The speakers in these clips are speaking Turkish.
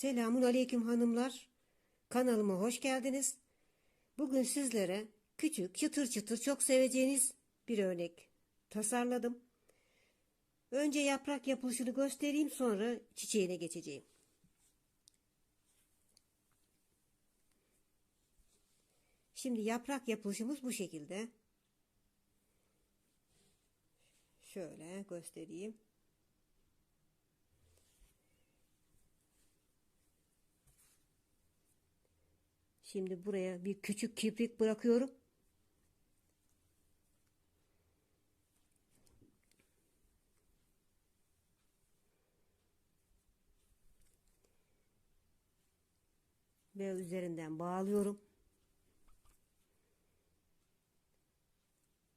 Selamun aleyküm hanımlar. Kanalıma hoş geldiniz. Bugün sizlere küçük, çıtır çıtır çok seveceğiniz bir örnek tasarladım. Önce yaprak yapılışını göstereyim sonra çiçeğine geçeceğim. Şimdi yaprak yapılışımız bu şekilde. Şöyle göstereyim. Şimdi buraya bir küçük kibrit bırakıyorum. Ve üzerinden bağlıyorum.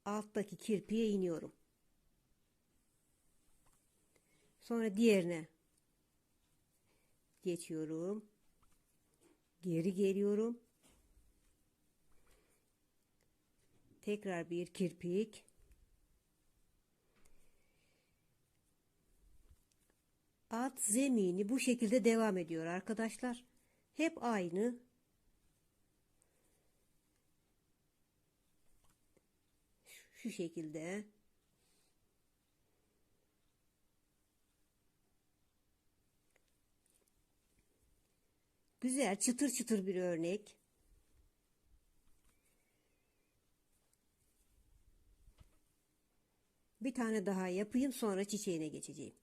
Alttaki kirpiye iniyorum. Sonra diğerine geçiyorum. Geri geliyorum. Tekrar bir kirpik. Alt zemini bu şekilde devam ediyor arkadaşlar. Hep aynı. Şu şekilde. Güzel çıtır çıtır bir örnek. Bir tane daha yapayım sonra çiçeğine geçeceğim.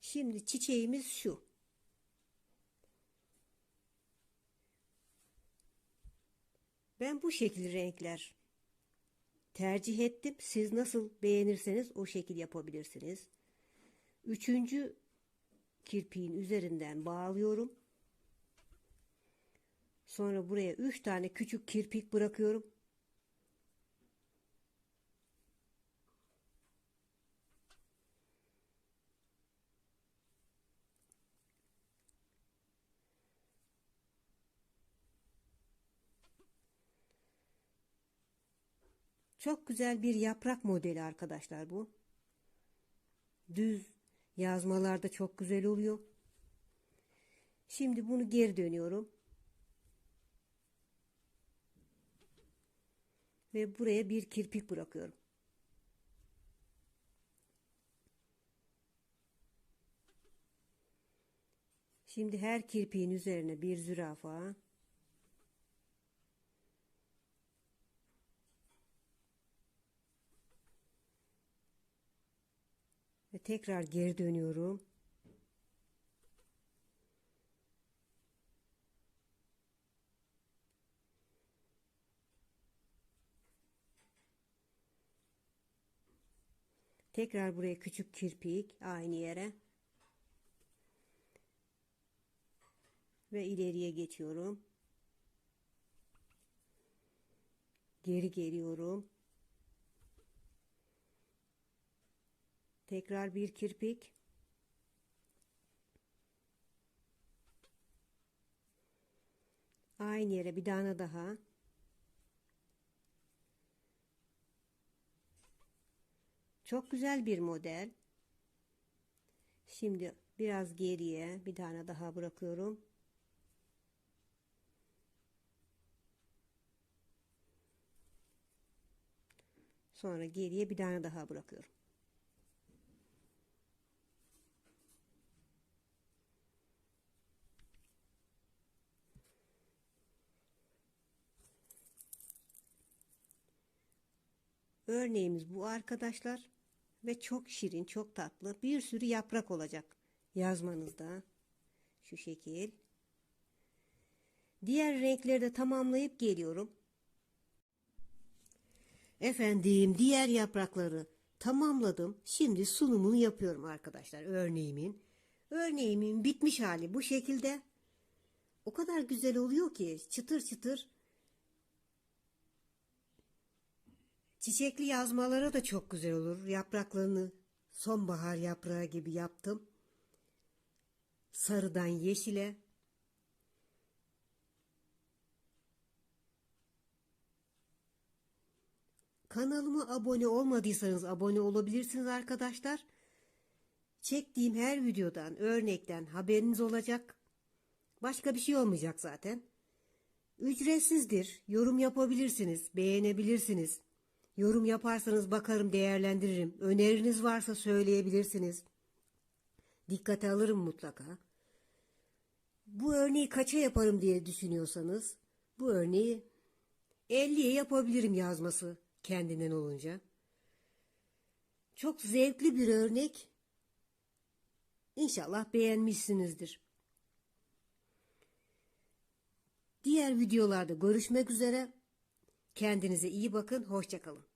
Şimdi çiçeğimiz şu. Ben bu şekil renkler tercih ettim. Siz nasıl beğenirseniz o şekil yapabilirsiniz. Üçüncü kirpiğin üzerinden bağlıyorum. Sonra buraya üç tane küçük kirpik bırakıyorum. Çok güzel bir yaprak modeli arkadaşlar bu. Düz yazmalarda çok güzel oluyor. Şimdi bunu geri dönüyorum. Ve buraya bir kirpik bırakıyorum. Şimdi her kirpiğin üzerine bir zürafa tekrar geri dönüyorum. Tekrar buraya küçük kirpik aynı yere. Ve ileriye geçiyorum. Geri geliyorum. Tekrar bir kirpik. Aynı yere bir tane daha. Çok güzel bir model. Şimdi biraz geriye bir tane daha bırakıyorum. Sonra geriye bir tane daha bırakıyorum. Örneğimiz bu arkadaşlar. Ve çok şirin, çok tatlı. Bir sürü yaprak olacak yazmanızda. Şu şekil. Diğer renkleri de tamamlayıp geliyorum. Efendim diğer yaprakları tamamladım. Şimdi sunumunu yapıyorum arkadaşlar örneğimin. Örneğimin bitmiş hali bu şekilde. O kadar güzel oluyor ki çıtır çıtır Çiçekli yazmalara da çok güzel olur. Yapraklarını sonbahar yaprağı gibi yaptım. Sarıdan yeşile. Kanalıma abone olmadıysanız abone olabilirsiniz arkadaşlar. Çektiğim her videodan, örnekten haberiniz olacak. Başka bir şey olmayacak zaten. Ücretsizdir. Yorum yapabilirsiniz, beğenebilirsiniz. Yorum yaparsanız bakarım, değerlendiririm. Öneriniz varsa söyleyebilirsiniz. Dikkate alırım mutlaka. Bu örneği kaça yaparım diye düşünüyorsanız, bu örneği 50'ye yapabilirim yazması kendinden olunca. Çok zevkli bir örnek. İnşallah beğenmişsinizdir. Diğer videolarda görüşmek üzere. Kendinize iyi bakın, hoşçakalın.